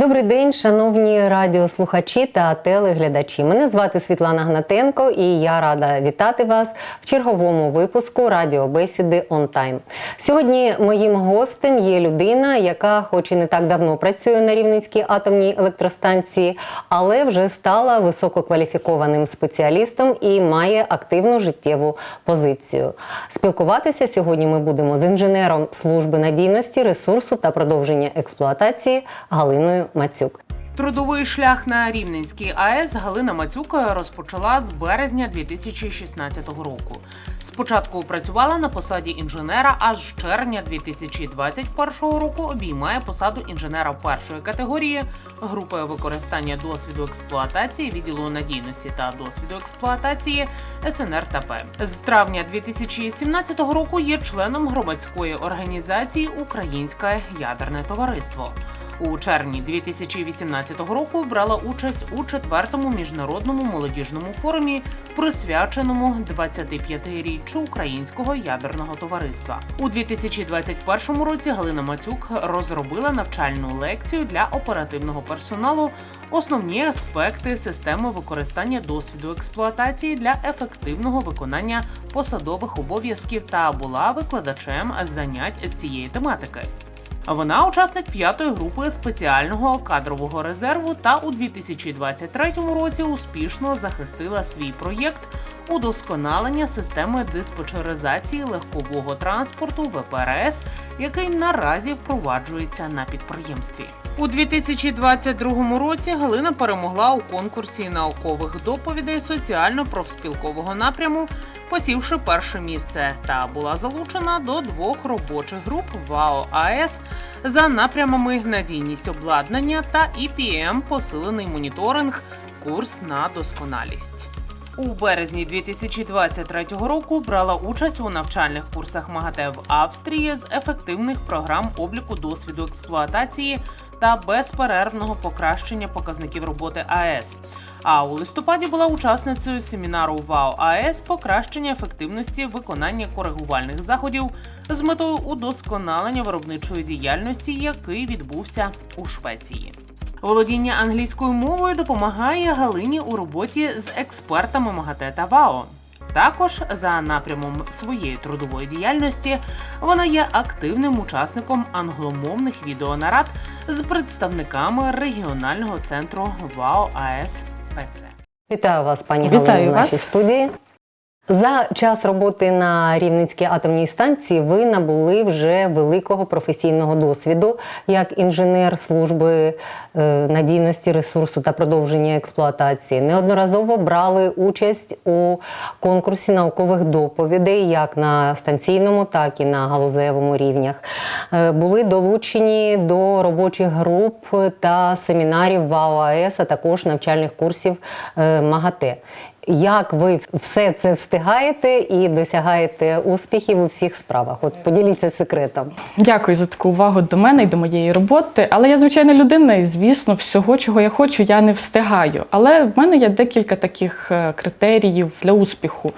Добрий день, шановні радіослухачі та телеглядачі. Мене звати Світлана Гнатенко, і я рада вітати вас в черговому випуску радіобесіди Time. Сьогодні моїм гостем є людина, яка, хоч і не так давно працює на Рівненській атомній електростанції, але вже стала висококваліфікованим спеціалістом і має активну життєву позицію. Спілкуватися сьогодні ми будемо з інженером служби надійності, ресурсу та продовження експлуатації Галиною Мацюк. Трудовий шлях на Рівненській АЕС Галина Мацюк розпочала з березня 2016 року. Спочатку працювала на посаді інженера, аж з червня 2021 року обіймає посаду інженера першої категорії групи використання досвіду експлуатації відділу надійності та досвіду експлуатації СНРТП. З травня 2017 року є членом громадської організації Українське ядерне товариство. У червні 2018 року брала участь у четвертому міжнародному молодіжному форумі, присвяченому 25-річчю Українського ядерного товариства. У 2021 році Галина Мацюк розробила навчальну лекцію для оперативного персоналу, основні аспекти системи використання досвіду експлуатації для ефективного виконання посадових обов'язків та була викладачем занять з цієї тематики. Вона учасник п'ятої групи спеціального кадрового резерву та у 2023 році успішно захистила свій проєкт удосконалення системи диспетчеризації легкового транспорту ВПРС, який наразі впроваджується на підприємстві. У 2022 році Галина перемогла у конкурсі наукових доповідей соціально-профспілкового напряму, посівши перше місце, та була залучена до двох робочих груп ВАО АЕС за напрямами надійність обладнання та EPM посилений моніторинг, курс на досконалість. У березні 2023 року брала участь у навчальних курсах МАГАТЕ в Австрії з ефективних програм обліку досвіду експлуатації та безперервного покращення показників роботи АЕС. А у листопаді була учасницею семінару ВАО АЕС покращення ефективності виконання коригувальних заходів з метою удосконалення виробничої діяльності, який відбувся у Швеції. Володіння англійською мовою допомагає Галині у роботі з експертами МАГАТЕ та ВАО. Також за напрямом своєї трудової діяльності вона є активним учасником англомовних відеонарад з представниками регіонального центру ВАО АЕС ПЦ. Вітаю вас, пані Галина, в вас. нашій студії. За час роботи на Рівненській атомній станції ви набули вже великого професійного досвіду як інженер служби е, надійності ресурсу та продовження експлуатації. Неодноразово брали участь у конкурсі наукових доповідей як на станційному, так і на галузевому рівнях. Е, Були долучені до робочих груп та семінарів ВАО АЕС, а також навчальних курсів е, МАГАТЕ. Як ви все це встигаєте і досягаєте успіхів у всіх справах? От поділіться секретом. Дякую за таку увагу до мене і до моєї роботи. Але я звичайна людина, і звісно, всього, чого я хочу, я не встигаю. Але в мене є декілька таких е, критеріїв для успіху.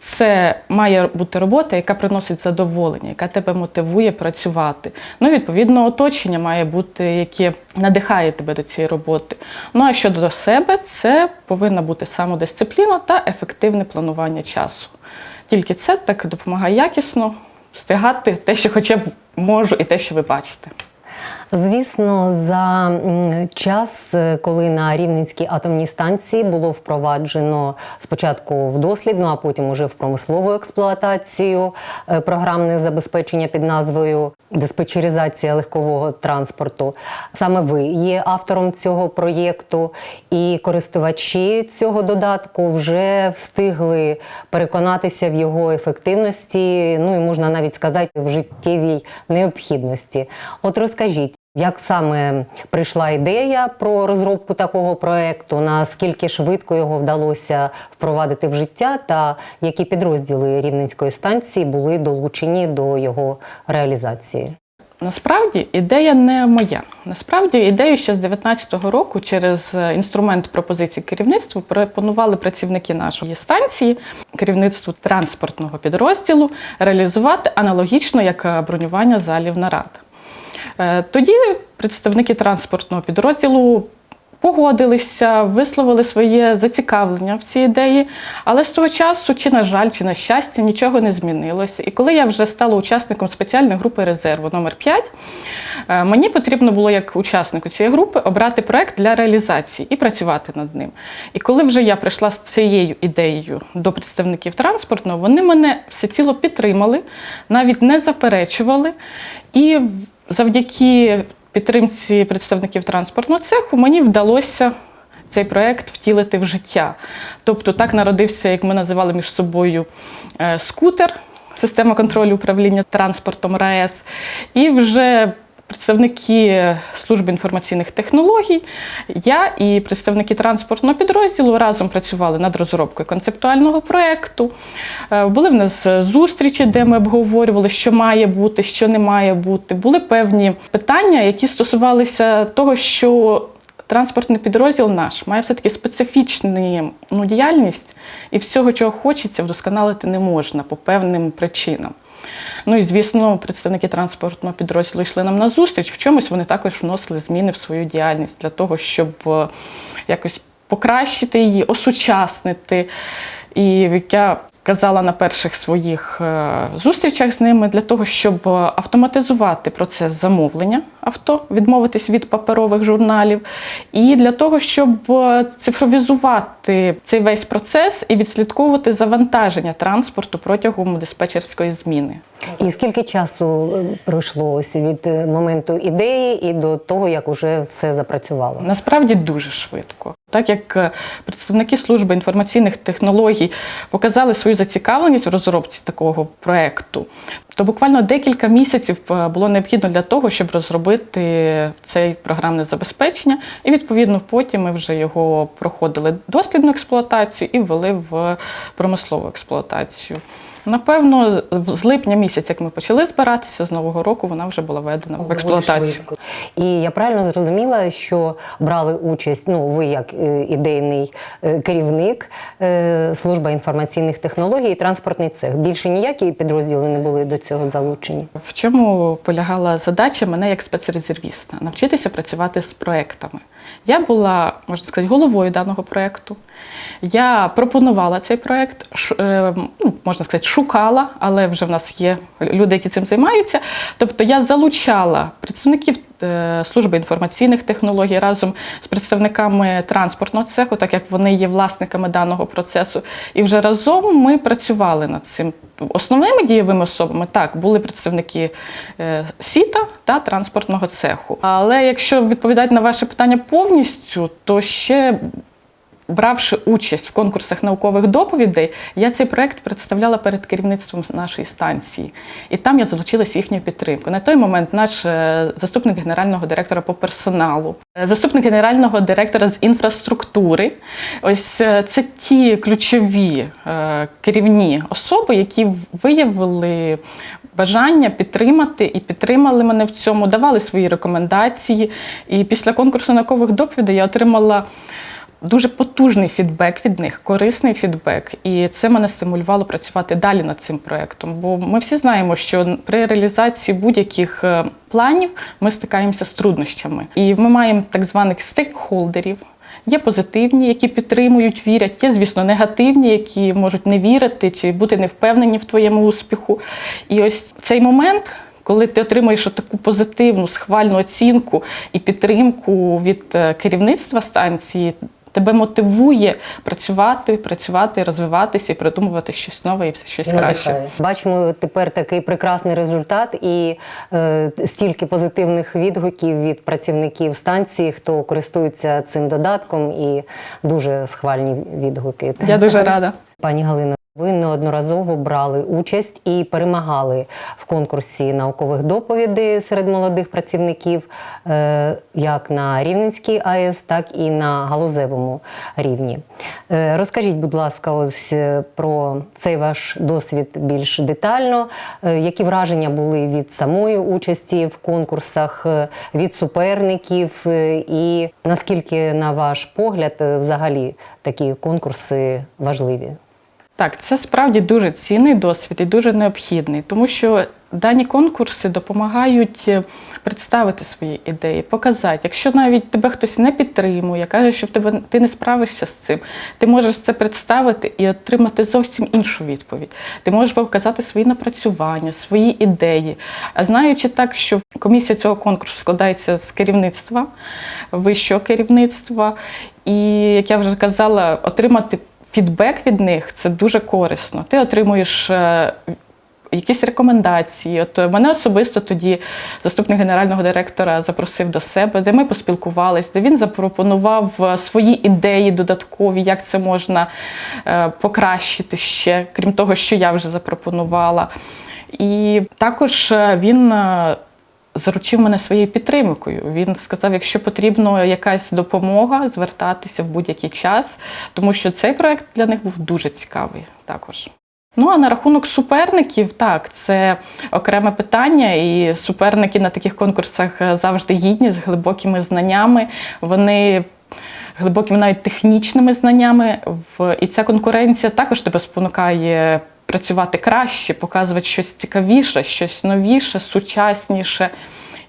Це має бути робота, яка приносить задоволення, яка тебе мотивує працювати. Ну, і, відповідно, оточення має бути, яке надихає тебе до цієї роботи. Ну а щодо себе, це повинна бути самодисципліна та ефективне планування часу. Тільки це так допомагає якісно встигати те, що хоча б можу, і те, що ви бачите. Звісно, за час, е, коли на Рівненській атомній станції було впроваджено спочатку в дослідну, а потім уже в промислову експлуатацію е, програмне забезпечення під назвою диспетчеризація легкового транспорту. Саме ви є автором цього проєкту, і користувачі цього додатку вже встигли переконатися в його ефективності, ну і можна навіть сказати, в життєвій необхідності. От розкажіть. Як саме прийшла ідея про розробку такого проекту? Наскільки швидко його вдалося впровадити в життя, та які підрозділи Рівненської станції були долучені до його реалізації? Насправді ідея не моя. Насправді ідею ще з 2019 року через е, інструмент пропозиції керівництва пропонували працівники нашої станції, керівництву транспортного підрозділу реалізувати аналогічно як е, бронювання залів нарад. Е, Тоді представники транспортного підрозділу погодилися, висловили своє зацікавлення в цій ідеї, але з того часу, чи на жаль, чи на щастя, нічого не змінилося. І коли я вже стала учасником спеціальної групи резерву номер 5 е, мені потрібно було як учаснику цієї групи обрати проект для реалізації і працювати над ним. І коли вже я прийшла з цією ідеєю до представників транспортного, вони мене всеціло підтримали, навіть не заперечували. І завдяки підтримці представників транспортного цеху мені вдалося цей проект втілити в життя. Тобто так народився, як ми називали між собою, е, скутер, система контролю управління транспортом РАЕС. І вже представники служби інформаційних технологій, я і представники транспортного підрозділу разом працювали над розробкою концептуального проєкту. Е, Були в нас зустрічі, де ми обговорювали, що має бути, що не має бути. Були певні питання, які стосувалися того, що транспортний підрозділ наш має все-таки специфічну ну, діяльність, і всього, чого хочеться, вдосконалити не можна по певним причинам. Ну і звісно, представники транспортного підрозділу йшли нам на зустріч. В чомусь вони також вносили зміни в свою діяльність для того, щоб е, якось покращити її, осучаснити. І як я казала на перших своїх е, зустрічах з ними, для того, щоб е, автоматизувати процес замовлення авто, відмовитись від паперових журналів, і для того, щоб е, цифровізувати цей весь процес і відслідковувати завантаження транспорту протягом диспетчерської зміни. І скільки часу е, пройшло ось від е, моменту ідеї і до того, як уже все запрацювало? Насправді дуже швидко. Так як представники служби інформаційних технологій показали свою зацікавленість в розробці такого проекту, то буквально декілька місяців було необхідно для того, щоб розробити цей програмне забезпечення, і відповідно потім ми вже його проходили дослідну експлуатацію і ввели в промислову експлуатацію. Напевно, з липня місяця, як ми почали збиратися, з нового року вона вже була введена в експлуатацію. І я правильно зрозуміла, що брали участь, ну ви як е, ідейний е, керівник е, служба інформаційних технологій і транспортний цех. Більше ніякі підрозділи не були до цього залучені. В чому полягала задача мене як спецрезервіста навчитися працювати з проектами. Я була, можна сказати, головою даного проекту. Я пропонувала цей проект, ш- е, ну, можна сказати, шукала, але вже в нас є люди, які цим займаються. Тобто я залучала представників е, служби інформаційних технологій разом з представниками транспортного цеху, так як вони є власниками даного процесу. І вже разом ми працювали над цим. Основними дієвими особами так були представники е, сіта та транспортного цеху. Але якщо відповідати на ваше питання повністю, то ще бравши участь в конкурсах наукових доповідей, я цей проект представляла перед керівництвом нашої станції. І там я залучилася їхньою підтримкою. На той момент наш е, заступник генерального директора по персоналу, е, заступник генерального директора з інфраструктури. Ось е, це ті ключові керівні особи, які виявили бажання підтримати і підтримали мене в цьому, давали свої рекомендації. І після конкурсу наукових доповідей я отримала дуже потужний фідбек від них, корисний фідбек. І це мене стимулювало працювати далі над цим проєктом. Бо ми всі знаємо, що при реалізації будь-яких е, планів ми стикаємося з труднощами. І ми маємо так званих стейкхолдерів. Є позитивні, які підтримують, вірять. Є, звісно, негативні, які можуть не вірити чи бути не впевнені в твоєму успіху. І ось цей момент, коли ти отримуєш таку позитивну схвальну оцінку і підтримку від е, керівництва станції, тебе мотивує працювати, працювати, розвиватися і придумувати щось нове і щось краще. Бачимо тепер такий прекрасний результат і е, стільки позитивних відгуків від працівників станції, хто користується цим додатком, і дуже схвальні відгуки. Я дуже рада. Пані Галино, ви неодноразово брали участь і перемагали в конкурсі наукових доповідей серед молодих працівників, е, як на Рівненській АЕС, так і на галузевому рівні. Е, Розкажіть, будь ласка, ось е, про цей ваш досвід більш детально. Які враження були від самої участі в конкурсах, від суперників, і наскільки, на ваш погляд, взагалі такі конкурси важливі? Так, це справді дуже цінний досвід і дуже необхідний, тому що дані конкурси допомагають е, представити свої ідеї, показати. Якщо навіть тебе хтось не підтримує, каже, що в тебе ти не справишся з цим, ти можеш це представити і отримати зовсім іншу відповідь. Ти можеш показати свої напрацювання, свої ідеї. А знаючи так, що комісія цього конкурсу складається з керівництва, вищого керівництва, і як я вже казала, отримати фідбек від них це дуже корисно. Ти отримуєш. е, Якісь рекомендації. От мене особисто тоді заступник генерального директора запросив до себе, де ми поспілкувалися, де він запропонував е, свої ідеї додаткові, як це можна е, покращити ще, крім того, що я вже запропонувала. І також е, він е, заручив мене своєю підтримкою. Він сказав, якщо потрібна якась допомога, звертатися в будь-який час, тому що цей проект для них був дуже цікавий також. Ну а на рахунок суперників, так, це окреме питання, і суперники на таких конкурсах е, завжди гідні з глибокими знаннями. Вони глибокими навіть технічними знаннями. І ця конкуренція також тебе спонукає працювати краще, показувати щось цікавіше, щось новіше, сучасніше.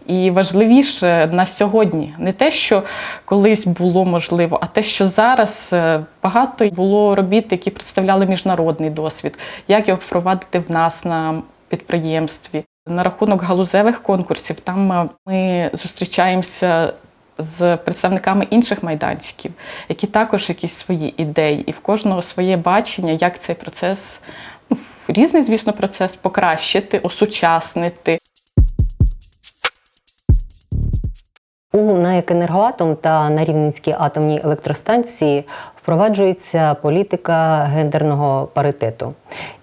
І важливіше на сьогодні не те, що колись було можливо, а те, що зараз е, багато було робіт, які представляли міжнародний досвід, як його впровадити в нас на підприємстві. На рахунок галузевих конкурсів там е, ми зустрічаємося з представниками інших майданчиків, які також якісь свої ідеї, і в кожного своє бачення, як цей процес, різний, звісно, процес покращити, осучаснити. У НАЕК «Енергоатом» та на Рівненській атомній електростанції впроваджується політика гендерного паритету.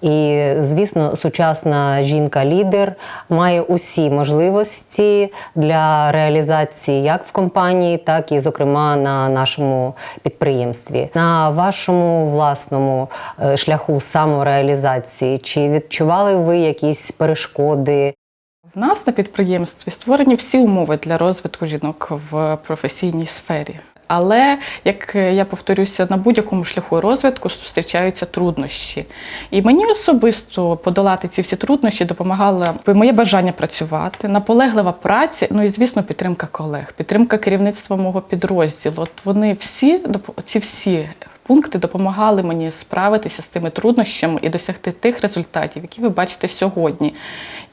І, звісно, сучасна жінка-лідер має усі можливості для реалізації як в компанії, так і, зокрема, на нашому підприємстві. На вашому власному е, шляху самореалізації, чи відчували ви якісь перешкоди? В нас на підприємстві створені всі умови для розвитку жінок в професійній сфері. Але як е, я повторюся, на будь-якому шляху розвитку зустрічаються труднощі. І мені особисто подолати ці всі труднощі допомагало моє бажання працювати, наполеглива праця, ну і звісно, підтримка колег, підтримка керівництва мого підрозділу. От вони всі ці всі пункти допомагали мені справитися з тими труднощами і досягти тих результатів, які ви бачите сьогодні.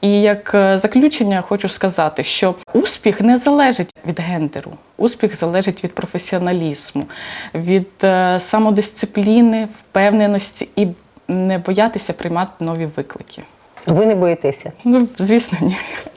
І як е, заключення хочу сказати, що успіх не залежить від гендеру, успіх залежить від професіоналізму, від е, самодисципліни, впевненості і не боятися приймати нові виклики. Ви не боїтеся? Ну, звісно, ні.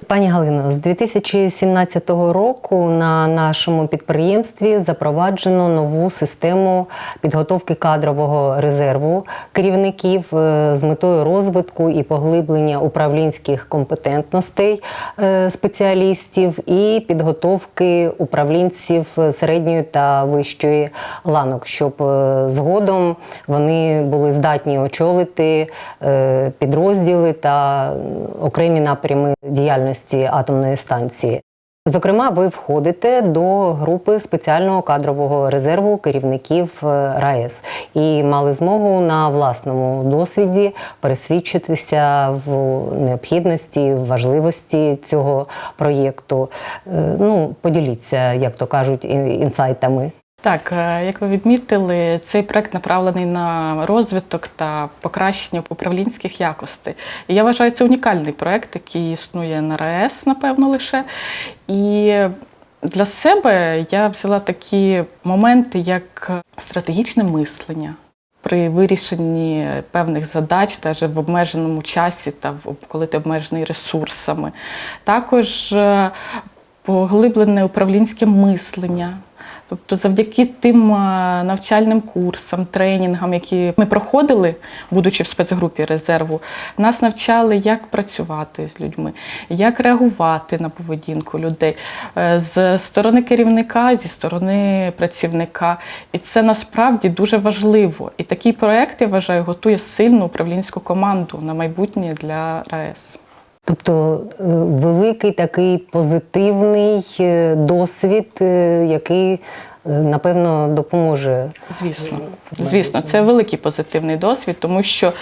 Пані Галино, з 2017 року на нашому підприємстві запроваджено нову систему підготовки кадрового резерву керівників е, з метою розвитку і поглиблення управлінських компетентностей е, спеціалістів і підготовки управлінців середньої та вищої ланок, щоб е, згодом вони були здатні очолити підрозділи та окремі напрями діяльності атомної станції. Зокрема, ви входите до групи спеціального кадрового резерву керівників е, РаЕС і мали змогу на власному досвіді пересвідчитися в необхідності, в важливості цього проєкту. Е, Ну, поділіться, як то кажуть, інсайтами. Так, е, як ви відмітили, цей проект направлений на розвиток та покращення управлінських якостей. Я вважаю, це унікальний проект, який існує на РаЕС, напевно, лише. І для себе я взяла такі моменти, як стратегічне мислення. При вирішенні певних задач, навіть в обмеженому часі, та коли ти обмежений ресурсами, також е, поглиблене управлінське мислення. Тобто, завдяки тим е, навчальним курсам, тренінгам, які ми проходили, будучи в спецгрупі резерву, нас навчали, як працювати з людьми, як реагувати на поведінку людей е, з сторони керівника, зі сторони працівника. І це насправді дуже важливо. І такий проект, я вважаю, готує сильну управлінську команду на майбутнє для РаЕС. Тобто е, великий такий позитивний е, досвід, е, який напевно допоможе. Звісно, звісно, це великий позитивний досвід, тому що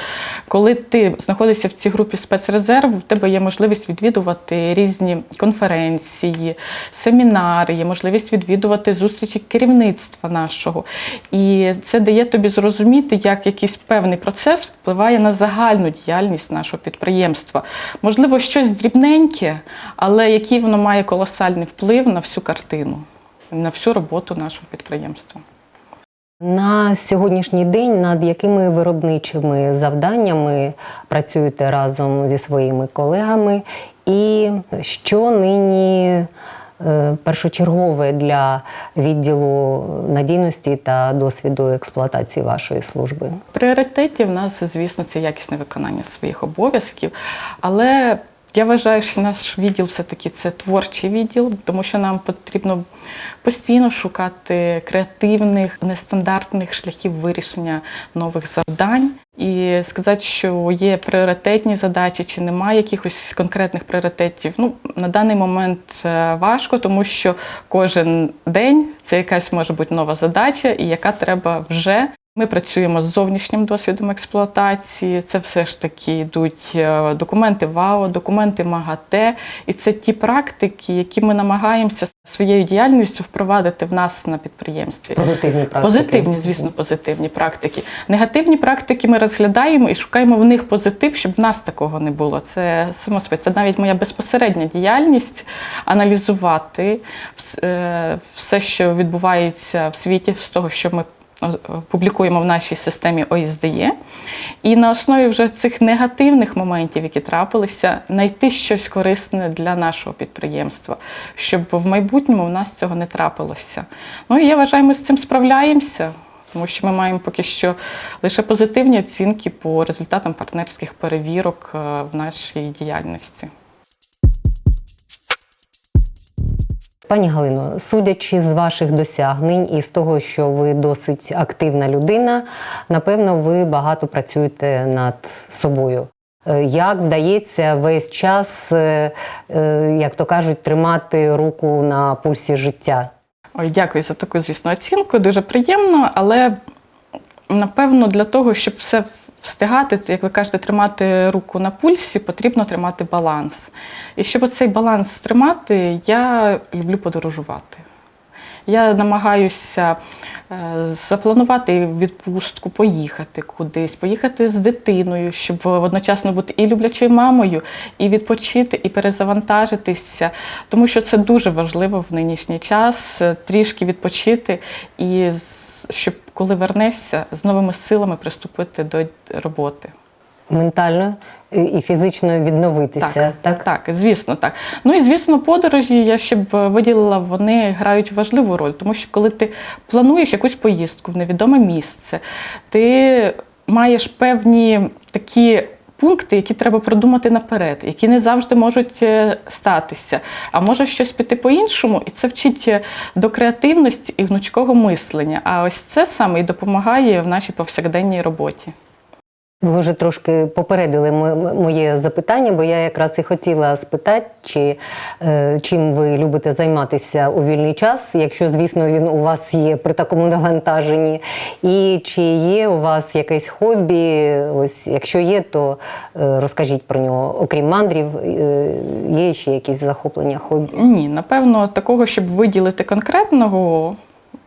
коли ти знаходишся в цій групі спецрезерву, в тебе є можливість відвідувати різні конференції, семінари, є можливість відвідувати зустрічі керівництва нашого. І це дає тобі зрозуміти, як якийсь певний процес впливає на загальну діяльність нашого підприємства. Можливо, щось дрібненьке, але який воно має колосальний вплив на всю картину, на всю роботу нашого підприємства. На сьогоднішній день над якими виробничими завданнями працюєте разом зі своїми колегами, і що нині е, першочергове для відділу надійності та досвіду експлуатації вашої служби? В пріоритеті в нас, звісно, це якісне виконання своїх обов'язків, але я вважаю, що наш відділ все-таки це творчий відділ, тому що нам потрібно постійно шукати креативних, нестандартних шляхів вирішення нових завдань. І сказати, що є пріоритетні задачі чи немає якихось конкретних пріоритетів. Ну на даний момент е, важко, тому що кожен день це якась може бути нова задача, і яка треба вже ми працюємо з зовнішнім досвідом експлуатації. Це все ж таки йдуть е, документи ВАО, документи МАГАТЕ. І це ті практики, які ми намагаємося своєю діяльністю впровадити в нас на підприємстві. Позитивні практики. Позитивні, звісно, позитивні практики. Негативні практики ми розглядаємо і шукаємо в них позитив, щоб в нас такого не було. Це само собою, це навіть моя безпосередня діяльність аналізувати е, все, що відбувається в світі, з того, що ми публікуємо в нашій системі ОСДЄ. І на основі вже цих негативних моментів, які трапилися, знайти щось корисне для нашого підприємства, щоб в майбутньому в нас цього не трапилося. Ну і я вважаю, ми з цим справляємося. Тому що ми маємо поки що лише позитивні оцінки по результатам партнерських перевірок е, в нашій діяльності. Пані Галино, судячи з ваших досягнень і з того, що ви досить активна людина, напевно, ви багато працюєте над собою. Е, Як вдається весь час, е, е, як то кажуть, тримати руку на пульсі життя? Ой, дякую за таку, звісно, оцінку. Дуже приємно, але напевно для того, щоб все встигати, як ви кажете, тримати руку на пульсі, потрібно тримати баланс. І щоб цей баланс тримати, я люблю подорожувати. Я намагаюся е, запланувати відпустку, поїхати кудись, поїхати з дитиною, щоб одночасно бути і люблячою мамою, і відпочити, і перезавантажитися. Тому що це дуже важливо в нинішній час е, трішки відпочити і щоб коли вернешся, з новими силами приступити до роботи. Ментально і- фізично відновитися. Так, так, звісно, так. Ну і звісно, подорожі я ще б виділила, вони грають важливу роль, тому що коли ти плануєш якусь поїздку в невідоме місце, ти маєш певні такі. Пункти, які треба продумати наперед, які не завжди можуть е, статися, а може щось піти по-іншому, і це вчить е, до креативності і гнучкого мислення. А ось це саме і допомагає в нашій повсякденній роботі. Ви вже трошки попередили моє запитання, бо я якраз і хотіла спитати, чи, е, чим ви любите займатися у вільний час, якщо, звісно, він у вас є при такому навантаженні. І чи є у вас якесь хобі? Ось, якщо є, то е, розкажіть про нього. Окрім мандрів, е, є ще якісь захоплення хобі? Ні, напевно, такого, щоб виділити конкретного,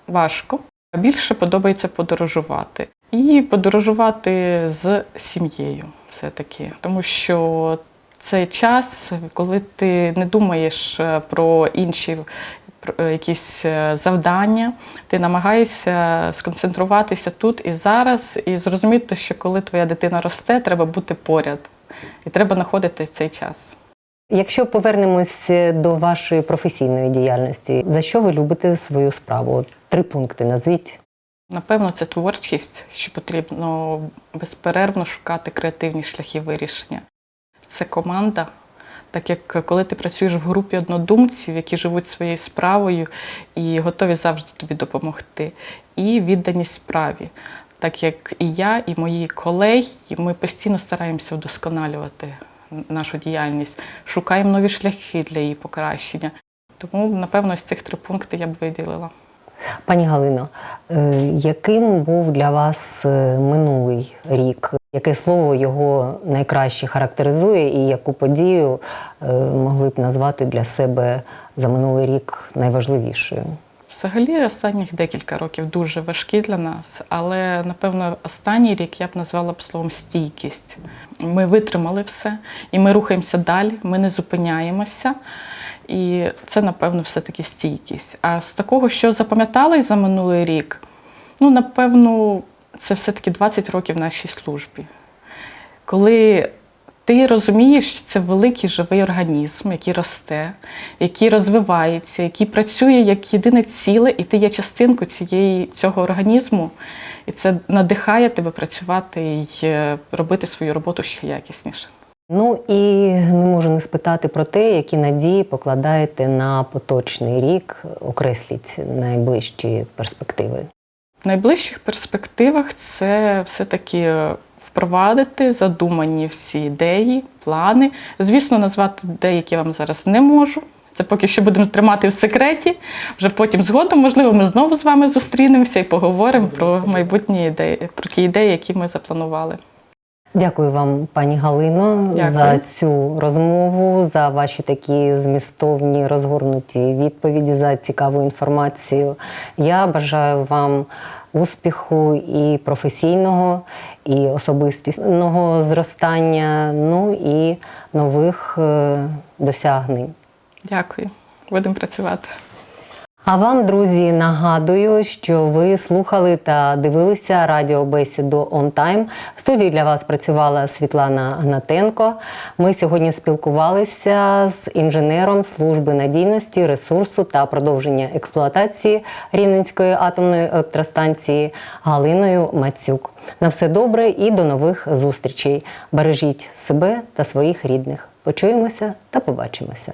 важко. Більше подобається подорожувати. І подорожувати з сім'єю все-таки. Тому що це час, коли ти не думаєш е, про інші про е, якісь е, завдання, ти намагаєшся сконцентруватися тут і зараз, і зрозуміти, що коли твоя дитина росте, треба бути поряд. І треба знаходити цей час. Якщо повернемось до вашої професійної діяльності, за що ви любите свою справу? Три пункти назвіть. Напевно, це творчість, що потрібно безперервно шукати креативні шляхи вирішення. Це команда, так як коли ти працюєш в групі однодумців, які живуть своєю справою і готові завжди тобі допомогти, і відданість справі. Так як і я, і мої колеги, ми постійно стараємося вдосконалювати нашу діяльність, шукаємо нові шляхи для її покращення. Тому, напевно, з цих три пункти я б виділила. Пані Галино, е, яким був для вас е, минулий рік? Яке слово його найкраще характеризує, і яку подію е, могли б назвати для себе за минулий рік найважливішою? Взагалі, останніх декілька років дуже важкі для нас, але напевно останній рік я б назвала б словом стійкість. Ми витримали все, і ми рухаємося далі, ми не зупиняємося. І це, напевно, все-таки стійкість. А з такого, що запам'яталось за минулий рік, ну, напевно, це все-таки 20 років нашій службі. Коли ти розумієш, що це великий живий організм, який росте, який розвивається, який працює як єдине ціле, і ти є частинкою цієї, цього організму, і це надихає тебе працювати і е, робити свою роботу ще якісніше. Ну і не можу не спитати про те, які надії покладаєте на поточний рік, окресліть найближчі перспективи. В найближчих перспективах це все-таки впровадити задумані всі ідеї, плани. Звісно, назвати деякі вам зараз не можу. Це поки що будемо тримати в секреті. Вже потім згодом, можливо, ми знову з вами зустрінемося і поговоримо про майбутні ідеї, про ті ідеї, які ми запланували. Дякую вам, пані Галино, Дякую. за цю розмову, за ваші такі змістовні розгорнуті відповіді, за цікаву інформацію. Я бажаю вам успіху і професійного, і особистісного зростання, ну і нових е, досягнень. Дякую. Будемо працювати. А вам, друзі, нагадую, що ви слухали та дивилися радіобесіду On Time. В студії для вас працювала Світлана Гнатенко. Ми сьогодні спілкувалися з інженером служби надійності, ресурсу та продовження експлуатації Рівненської атомної електростанції Галиною Мацюк. На все добре і до нових зустрічей. Бережіть себе та своїх рідних. Почуємося та побачимося.